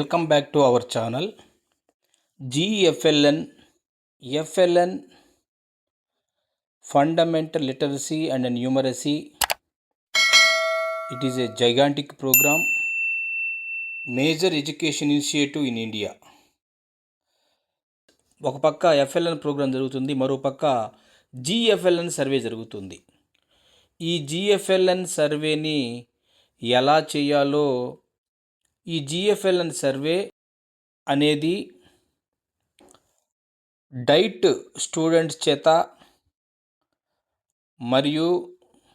Welcome back to our channel. GFLN FLN fundamental literacy and numeracy. It is a gigantic programme. Major education initiative in India. ఒక పక్క FLN programme జరుగుతుంది మరో పక్క జిఎఫ్ఎల్ఎన్ survey జరుగుతుంది. ఈ జిఎఫ్ఎల్ఎన్ సర్వేని ఎలా చేయాలో ఈ జిఎఫ్ఎల్ఎన్ సర్వే అనేది డైట్ స్టూడెంట్స్ చేత మరియు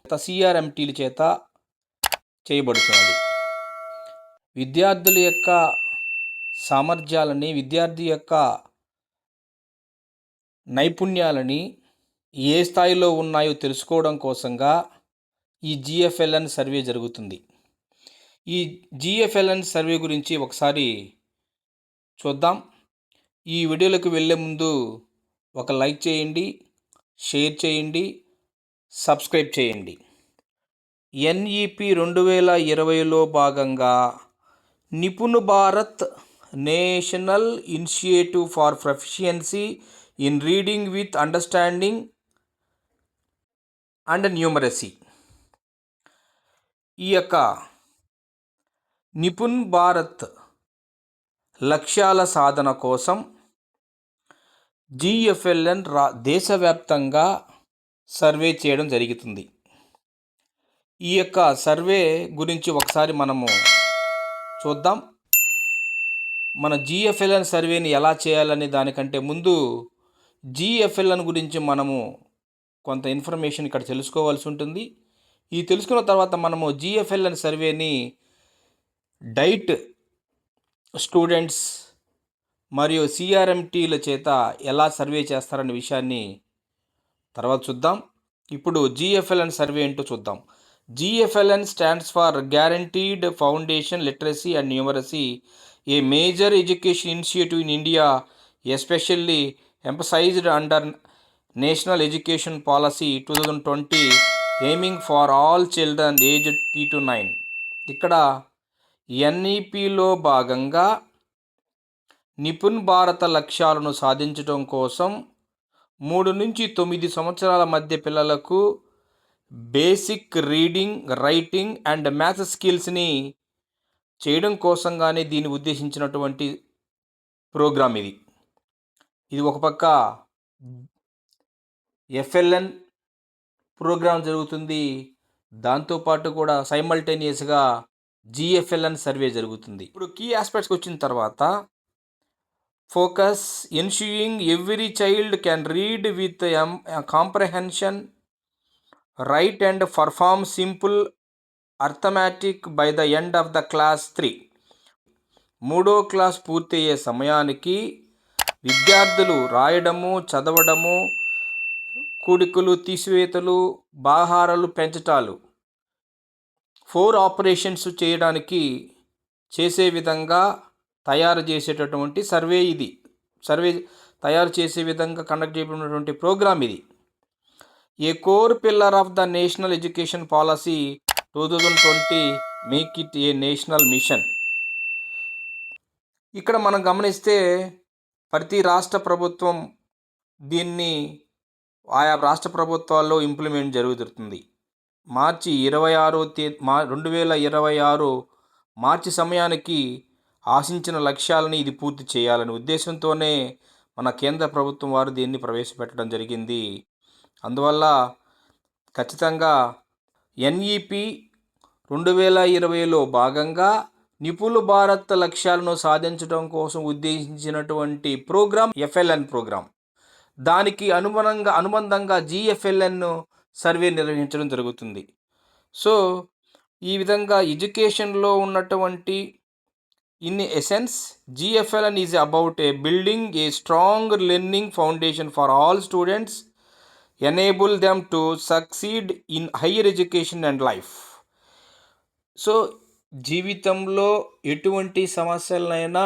సిఆర్ఎంటీల చేత చేయబడుతున్నది. విద్యార్థుల యొక్క సామర్థ్యాలని విద్యార్థి యొక్క నైపుణ్యాలని ఏ స్థాయిలో ఉన్నాయో తెలుసుకోవడం కోసంగా ఈ జిఎఫ్ఎల్ఎన్ సర్వే జరుగుతుంది. ఈ జిఎఫ్ఎల్ఎన్ సర్వే గురించి ఒకసారి చూద్దాం. ఈ వీడియోలకు వెళ్ళే ముందు ఒక లైక్ చేయండి షేర్ చేయండి సబ్స్క్రైబ్ చేయండి. ఎన్ఈపి రెండు వేల ఇరవైలో భాగంగా NIPUN Bharat national initiative for proficiency in reading with understanding and numeracy. ఈ యొక్క నిపుణ్ భారత్ లక్ష్యాల సాధన కోసం జిఎఫ్ఎల్ఎన్ రా దేశవ్యాప్తంగా సర్వే చేయడం జరుగుతుంది. ఈ యొక్క సర్వే గురించి ఒకసారి మనము చూద్దాం. మన జిఎఫ్ఎల్ఎన్ సర్వేని ఎలా చేయాలనే దానికంటే ముందు జిఎఫ్ఎల్ఎన్ గురించి మనము కొంత ఇన్ఫర్మేషన్ ఇక్కడ తెలుసుకోవాల్సి ఉంటుంది. ఈ తెలుసుకున్న తర్వాత మనము జిఎఫ్ఎల్ఎన్ సర్వేని డైట్ స్టూడెంట్స్ మరియు సిఆర్ఎంటీల చేత ఎలా సర్వే చేస్తారనే విషయాన్ని తర్వాత చూద్దాం. ఇప్పుడు జిఎఫ్ఎల్ఎన్ సర్వే ఏంటో చూద్దాం. GFLN stands for guaranteed foundation literacy and numeracy a major education initiative in India especially emphasized under national education policy two thousand twenty aiming for all children age three to nine. ఇక్కడ ఎన్ఈపిలో భాగంగా నిపుణ్ భారత లక్ష్యాలను సాధించడం కోసం మూడు నుంచి తొమ్మిది సంవత్సరాల మధ్య పిల్లలకు basic reading writing and maths స్కిల్స్ని చేయడం కోసంగానే దీన్ని ఉద్దేశించినటువంటి ప్రోగ్రామ్ ఇది. ఇది ఒక పక్క ఎఫ్ఎల్ఎన్ ప్రోగ్రాం జరుగుతుంది. దాంతోపాటు కూడా సైమల్టేనియస్గా జిఎఫ్ఎల్ఎన్ సర్వే జరుగుతుంది. ఇప్పుడు కీ ఆస్పెక్ట్స్కి వచ్చిన తర్వాత focus ensuring every child can read with um comprehension write and perform simple arithmetic by the end of the class three మూడో క్లాస్ పూర్తయ్యే సమయానికి విద్యార్థులు రాయడము చదవడము కూడికలు తీసివేతలు బాహారాలు పెంచటాలు ఫోర్ ఆపరేషన్స్ చేయడానికి చేసే విధంగా తయారు చేసేటటువంటి సర్వే ఇది. సర్వే తయారు చేసే విధంగా కండక్ట్ చేయబడినటువంటి ప్రోగ్రామ్ ఇది. A core pillar of the national education policy two thousand twenty make it a national mission. ఇక్కడ మనం గమనిస్తే ప్రతి రాష్ట్ర ప్రభుత్వం దీన్ని ఆయా రాష్ట్ర ప్రభుత్వాల్లో ఇంప్లిమెంట్ జరుగుతుంది. మార్చి ఇరవై ఆరో తే మా రెండు వేల ఇరవై ఆరు మార్చి సమయానికి ఆశించిన లక్ష్యాలని ఇది పూర్తి చేయాలనే ఉద్దేశంతోనే మన కేంద్ర ప్రభుత్వం వారు దీన్ని ప్రవేశపెట్టడం జరిగింది. అందువల్ల ఖచ్చితంగా ఎన్ఈపి రెండు వేల ఇరవైలో భాగంగా నిపుణులు భారత్ లక్ష్యాలను సాధించడం కోసం ఉద్దేశించినటువంటి ప్రోగ్రాం ఎఫ్ఎల్ఎన్ ప్రోగ్రాం. దానికి అనుబంధంగా అనుబంధంగా జిఎఫ్ఎల్ఎన్ సర్వే నిర్వహించడం జరుగుతుంది. సో ఈ విధంగా ఎడ్యుకేషన్లో ఉన్నటువంటి in essence GFL N is about a building a strong learning foundation for all students enable them to succeed in higher education and life. So జీవితంలో ఎటువంటి సమస్యలనైనా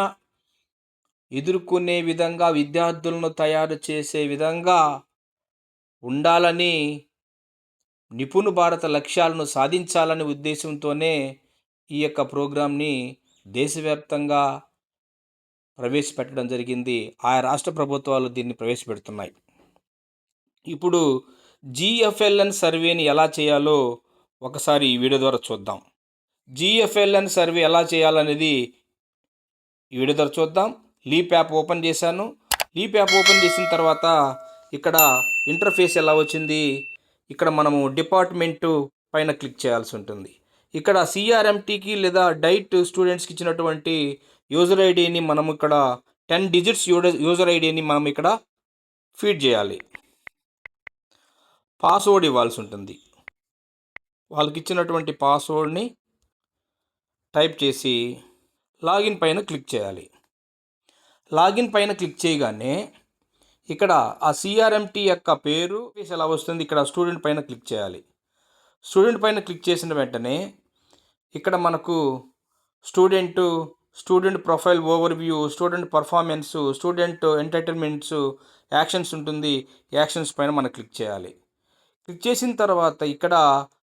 ఎదుర్కొనే విధంగా విద్యార్థులను తయారు చేసే విధంగా ఉండాలని నిపుణు భారత లక్ష్యాలను సాధించాలనే ఉద్దేశంతోనే ఈ యొక్క ప్రోగ్రాంని దేశవ్యాప్తంగా ప్రవేశపెట్టడం జరిగింది. ఆయా రాష్ట్ర ప్రభుత్వాలు దీన్ని ప్రవేశపెడుతున్నాయి. ఇప్పుడు జిఎఫ్ఎల్ఎన్ సర్వేని ఎలా చేయాలో ఒకసారి ఈ వీడియో ద్వారా చూద్దాం. జిఎఫ్ఎల్ఎన్ సర్వే ఎలా చేయాలనేది ఈ వీడియో ద్వారా చూద్దాం. లీప్ యాప్ ఓపెన్ చేశాను. లీప్ యాప్ ఓపెన్ చేసిన తర్వాత ఇక్కడ ఇంటర్ఫేస్ ఎలా వచ్చింది? ఇక్కడ మనము డిపార్ట్మెంటు పైన క్లిక్ చేయాల్సి ఉంటుంది. ఇక్కడ సిఆర్ఎంటీకి లేదా డైట్ స్టూడెంట్స్కి ఇచ్చినటువంటి యూజర్ ఐడిని మనం ఇక్కడ టెన్ డిజిట్స్ యూజర్ ఐడిని మనం ఇక్కడ ఫీడ్ చేయాలి. పాస్వర్డ్ ఇవ్వాల్సి ఉంటుంది. వాళ్ళకి ఇచ్చినటువంటి పాస్వర్డ్ని టైప్ చేసి లాగిన్ పైన క్లిక్ చేయాలి. లాగిన్ పైన క్లిక్ చేయగానే ఇక్కడ ఆ సిఆర్ఎంటీ యొక్క పేరు ఎలా వస్తుంది? ఇక్కడ స్టూడెంట్ పైన క్లిక్ చేయాలి. స్టూడెంట్ పైన క్లిక్ చేసిన వెంటనే ఇక్కడ మనకు student student profile overview student performance student entertainments actions ఉంటుంది. యాక్షన్స్ పైన మనం క్లిక్ చేయాలి. క్లిక్ చేసిన తర్వాత ఇక్కడ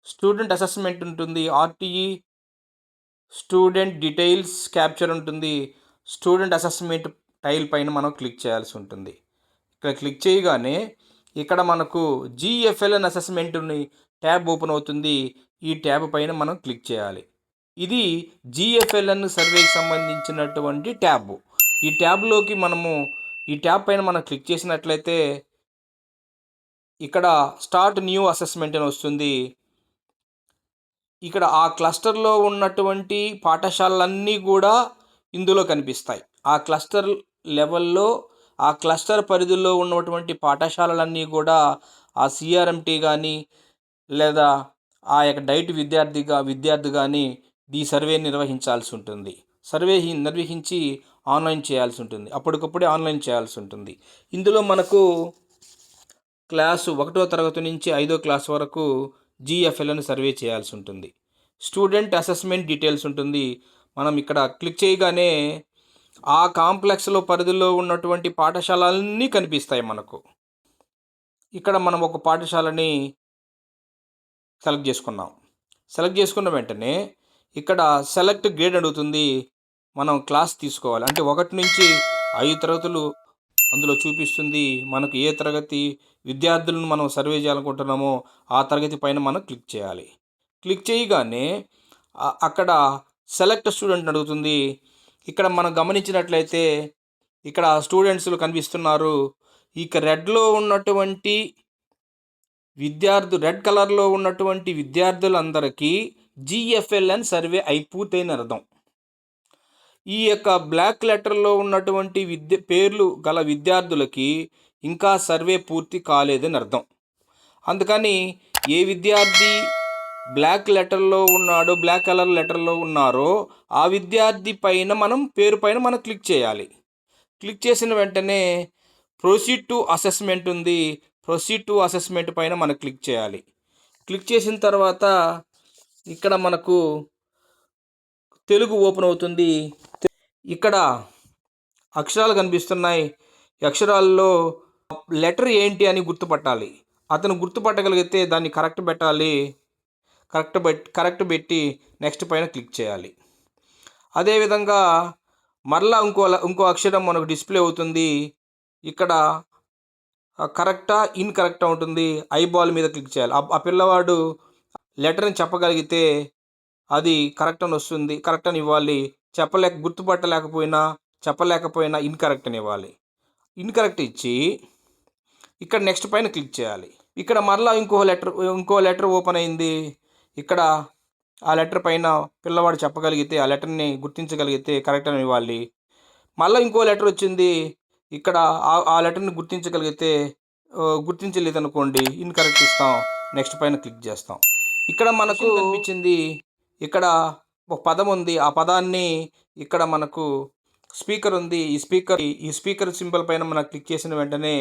స్టూడెంట్ అసెస్మెంట్ ఉంటుంది. ఆర్టీఈ స్టూడెంట్ డీటెయిల్స్ క్యాప్చర్ ఉంటుంది. స్టూడెంట్ అసెస్మెంట్ టైల్ పైన మనం క్లిక్ చేయాల్సి ఉంటుంది. క్లిక్ చేయగానే ఇక్కడ మనకు జిఎఫ్ఎల్ఎన్ అసెస్మెంట్ని ట్యాబ్ ఓపెన్ అవుతుంది. ఈ ట్యాబ్ పైన మనం క్లిక్ చేయాలి. ఇది జిఎఫ్ఎల్ఎన్ సర్వేకి సంబంధించినటువంటి ట్యాబ్ ఈ ట్యాబ్లోకి మనము ఈ ట్యాబ్ పైన మనం క్లిక్ చేసినట్లయితే ఇక్కడ స్టార్ట్ న్యూ అసెస్మెంట్ అని వస్తుంది. ఇక్కడ ఆ క్లస్టర్లో ఉన్నటువంటి పాఠశాలలన్నీ కూడా ఇందులో కనిపిస్తాయి. ఆ క్లస్టర్ లెవెల్లో ఆ క్లస్టర్ పరిధిలో ఉన్నటువంటి పాఠశాలలన్నీ కూడా ఆ సిఆర్ఎంటీ కానీ లేదా ఆ యొక్క డైట్ విద్యార్థిగా విద్యార్థి కానీ ఈ సర్వే నిర్వహించాల్సి ఉంటుంది. సర్వే నిర్వహించి ఆన్లైన్ చేయాల్సి ఉంటుంది. అప్పటికప్పుడే ఆన్లైన్ చేయాల్సి ఉంటుంది. ఇందులో మనకు క్లాసు ఒకటో తరగతి నుంచి ఐదో క్లాస్ వరకు జిఎఫ్ఎల్ను సర్వే చేయాల్సి ఉంటుంది. స్టూడెంట్ అసెస్మెంట్ డీటెయిల్స్ ఉంటుంది. మనం ఇక్కడ క్లిక్ చేయగానే ఆ కాంప్లెక్స్లో పరిధిలో ఉన్నటువంటి పాఠశాలన్నీ కనిపిస్తాయి మనకు. ఇక్కడ మనం ఒక పాఠశాలని సెలెక్ట్ చేసుకున్నాం. సెలెక్ట్ చేసుకున్న వెంటనే ఇక్కడ సెలెక్ట్ గ్రేడ్ అడుగుతుంది. మనం క్లాస్ తీసుకోవాలి. అంటే ఒకటి నుంచి ఐదు తరగతులు అందులో చూపిస్తుంది. మనకు ఏ తరగతి విద్యార్థులను మనం సర్వే చేయాలనుకుంటున్నామో ఆ తరగతి పైన మనం క్లిక్ చేయాలి. క్లిక్ చేయగానే అక్కడ సెలెక్ట్ స్టూడెంట్ అడుగుతుంది. ఇక్కడ మనం గమనించినట్లయితే ఇక్కడ స్టూడెంట్స్లు కనిపిస్తున్నారు. ఇక రెడ్లో ఉన్నటువంటి విద్యార్థు రెడ్ కలర్లో ఉన్నటువంటి విద్యార్థులందరికీ జిఎఫ్ఎల్ఎన్ సర్వే అయిపోతేని అర్థం ఈ యొక్క బ్లాక్ లెటర్లో ఉన్నటువంటి విద్య పేర్లు గల విద్యార్థులకి ఇంకా సర్వే పూర్తి కాలేదని అర్థం. అందుకని ఏ విద్యార్థి బ్లాక్ లెటర్లో ఉన్నాడో బ్లాక్ కలర్ లెటర్లో ఉన్నారో ఆ విద్యార్థి పైన మనం పేరు పైన మనం క్లిక్ చేయాలి. క్లిక్ చేసిన వెంటనే ప్రొసీడ్ టు అసెస్మెంట్ ఉంది. ప్రొసీడ్ టు అసెస్మెంట్ పైన మనం క్లిక్ చేయాలి. క్లిక్ చేసిన తర్వాత ఇక్కడ మనకు తెలుగు ఓపెన్ అవుతుంది. ఇక్కడ అక్షరాలు కనిపిస్తున్నాయి. అక్షరాల్లో లెటర్ ఏంటి అని గుర్తుపట్టాలి. అతను గుర్తుపట్టగలిగితే దాన్ని కరెక్ట్ పెట్టాలి. కరెక్ట్ పెట్టి కరెక్ట్ పెట్టి నెక్స్ట్ పైన క్లిక్ చేయాలి. అదేవిధంగా మరలా ఇంకో ఇంకో అక్షరం మనకు డిస్ప్లే అవుతుంది. ఇక్కడ కరెక్టా ఇన్కరెక్టా ఉంటుంది. ఐబాల్ మీద క్లిక్ చేయాలి. ఆ పిల్లవాడు లెటర్ని చెప్పగలిగితే అది కరెక్ట్ అని వస్తుంది. కరెక్ట్ అని ఇవ్వాలి. చెప్పలేక గుర్తుపట్టలేకపోయినా చెప్పలేకపోయినా ఇన్కరెక్ట్ అని ఇవ్వాలి. ఇన్కరెక్ట్ ఇచ్చి ఇక్కడ నెక్స్ట్ పైన క్లిక్ చేయాలి. ఇక్కడ మరలా ఇంకో లెటర్ ఇంకో లెటర్ ఓపెన్ అయింది. ఇక్కడ ఆ లెటర్ పైన పిల్లవాడు చెప్పగలిగితే ఆ లెటర్ని గుర్తించగలిగితే కరెక్ట్ అని ఇవ్వాలి. మళ్ళీ ఇంకో లెటర్ వచ్చింది. ఇక్కడ ఆ లెటర్ని గుర్తించగలిగితే గుర్తించలేదు అనుకోండి ఇన్కరెక్ట్ ఇస్తాం. నెక్స్ట్ పైన క్లిక్ చేస్తాం. ఇక్కడ మనకు కనిపించింది? ఇక్కడ ఒక పదం ఉంది. ఆ పదాన్ని ఇక్కడ మనకు స్పీకర్ ఉంది. ఈ స్పీకర్ ఈ స్పీకర్ సింబల్ పైన మనం క్లిక్ చేసిన వెంటనే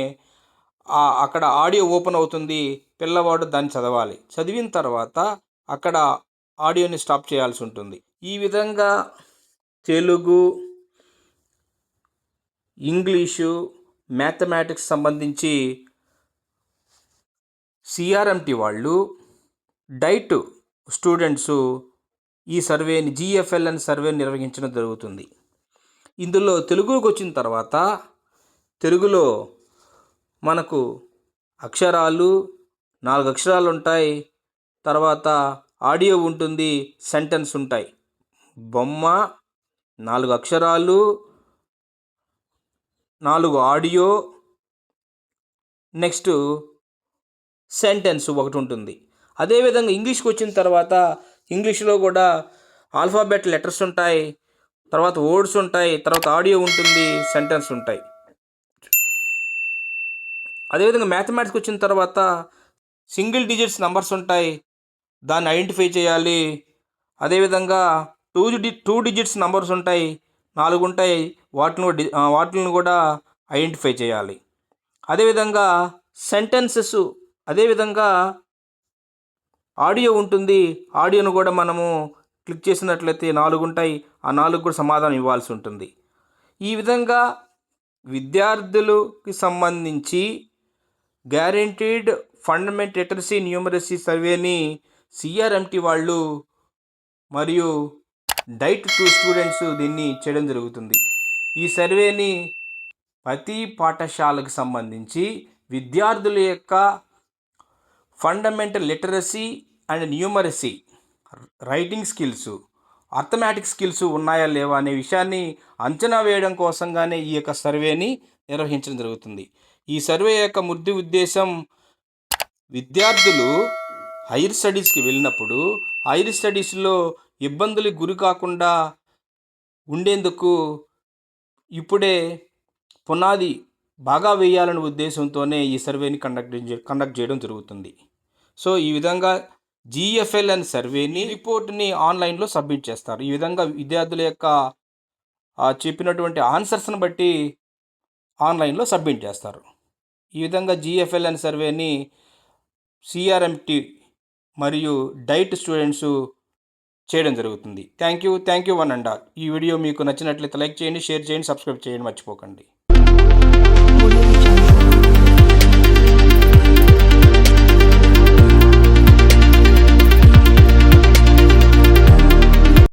అక్కడ ఆడియో ఓపెన్ అవుతుంది. పిల్లవాడు దాన్ని చదవాలి. చదివిన తర్వాత అక్కడ ఆడియోని స్టాప్ చేయాల్సి ఉంటుంది. ఈ విధంగా తెలుగు ఇంగ్లీషు మ్యాథమెటిక్స్ సంబంధించి సిఆర్ఎంటి వాళ్ళు డైట్ స్టూడెంట్స్ ఈ సర్వేని జిఎఫ్ఎల్ఎన్ సర్వే నిర్వహించడం జరుగుతుంది. ఇందులో తెలుగులోకి వచ్చిన తర్వాత తెలుగులో మనకు అక్షరాలు నాలుగు అక్షరాలు ఉంటాయి. తర్వాత ఆడియో ఉంటుంది సెంటెన్స్ ఉంటాయి. బొమ్మ నాలుగు అక్షరాలు నాలుగు ఆడియో నెక్స్ట్ సెంటెన్స్ ఒకటి ఉంటుంది. అదేవిధంగా ఇంగ్లీష్కి వచ్చిన తర్వాత ఇంగ్లీష్లో కూడా ఆల్ఫాబెట్ లెటర్స్ ఉంటాయి తర్వాత వర్డ్స్ ఉంటాయి తర్వాత ఆడియో ఉంటుంది సెంటెన్స్ ఉంటాయి. అదేవిధంగా మ్యాథమెటిక్స్ వచ్చిన తర్వాత సింగిల్ డిజిట్స్ నంబర్స్ ఉంటాయి దాన్ని ఐడెంటిఫై చేయాలి. అదేవిధంగా two D two digits numbers ఉంటాయి. నాలుగు ఉంటాయి. వాటిని కూడా వాటిని కూడా ఐడెంటిఫై చేయాలి. అదేవిధంగా సెంటెన్సెస్ అదేవిధంగా ఆడియో ఉంటుంది. ఆడియోను కూడా మనము క్లిక్ చేసినట్లయితే నాలుగు ఉంటాయి. ఆ నాలుగు కూడా సమాధానం ఇవ్వాల్సి ఉంటుంది. ఈ విధంగా విద్యార్థులకి సంబంధించి గ్యారెంటీడ్ ఫండమెంట్ లిటరసీ న్యూమరసీ సర్వేని సిఆర్ఎంటీ వాళ్ళు మరియు డైట్ టు స్టూడెంట్స్ దీన్ని చేయడం జరుగుతుంది. ఈ సర్వేని ప్రతి పాఠశాలకు సంబంధించి విద్యార్థుల యొక్క fundamental literacy and numeracy writing skills arithmetic skills ఉన్నాయా లేవా అనే విషయాన్ని అంచనా వేయడం కోసంగానే ఈ యొక్క సర్వేని నిర్వహించడం జరుగుతుంది. ఈ సర్వే యొక్క ముద్దు ఉద్దేశం విద్యార్థులు హైయర్ స్టడీస్కి వెళ్ళినప్పుడు హైయర్ స్టడీస్లో ఇబ్బందులకు గురి కాకుండా ఉండేందుకు ఇప్పుడే పునాది బాగా వేయాలనే ఉద్దేశంతోనే ఈ సర్వేని కండక్ట్ కండక్ట్ చేయడం జరుగుతుంది. సో ఈ విధంగా జిఎఫ్ఎల్ అనే సర్వేని రిపోర్ట్ని ఆన్లైన్లో సబ్మిట్ చేస్తారు. ఈ విధంగా విద్యార్థుల యొక్క చెప్పినటువంటి ఆన్సర్స్ని బట్టి ఆన్లైన్లో సబ్మిట్ చేస్తారు. ఈ విధంగా జిఎఫ్ఎల్ అనే సర్వేని సిఆర్ఎంటీ మరియు డైట్ స్టూడెంట్స్ చేయడం జరుగుతుంది. Thank you thank you one and all. ఈ వీడియో మీకు నచ్చినట్లయితే లైక్ చేయండి షేర్ చేయండి సబ్స్క్రైబ్ చేయండి మర్చిపోకండి.